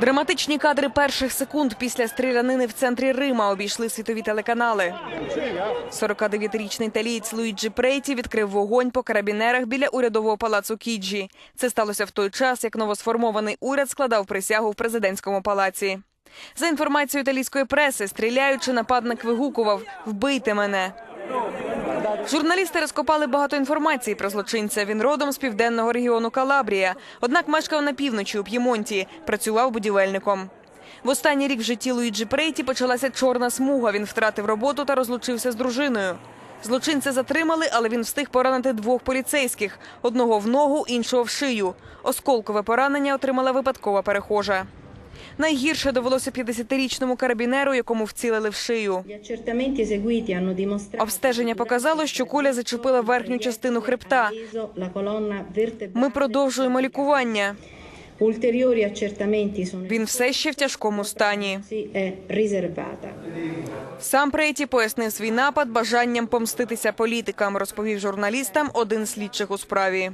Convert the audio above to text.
Драматичні кадри перших секунд після стрілянини в центрі Рима обійшли світові телеканали. 49-річний італієць Луїджі Прейті відкрив вогонь по карабінерах біля урядового палацу Кіджі. Це сталося в той час, як новосформований уряд складав присягу в президентському палаці. За інформацією італійської преси, стріляючи, нападник вигукував «Вбийте мене». Журналісти розкопали багато інформації про злочинця. Він родом з південного регіону Калабрія. Однак мешкав на півночі у П'ємонті, працював будівельником. В останній рік в житті Луїджі Прейті почалася чорна смуга. Він втратив роботу та розлучився з дружиною. Злочинця затримали, але він встиг поранити двох поліцейських: одного в ногу, іншого в шию. Осколкове поранення отримала випадкова перехожа. Найгірше довелося 50-річному карабінеру, якому вцілили в шию. Обстеження показало, що куля зачепила верхню частину хребта. Ми продовжуємо лікування. Він все ще в тяжкому стані. Сам Прейті пояснив свій напад бажанням помститися політикам, розповів журналістам один з слідчих у справі.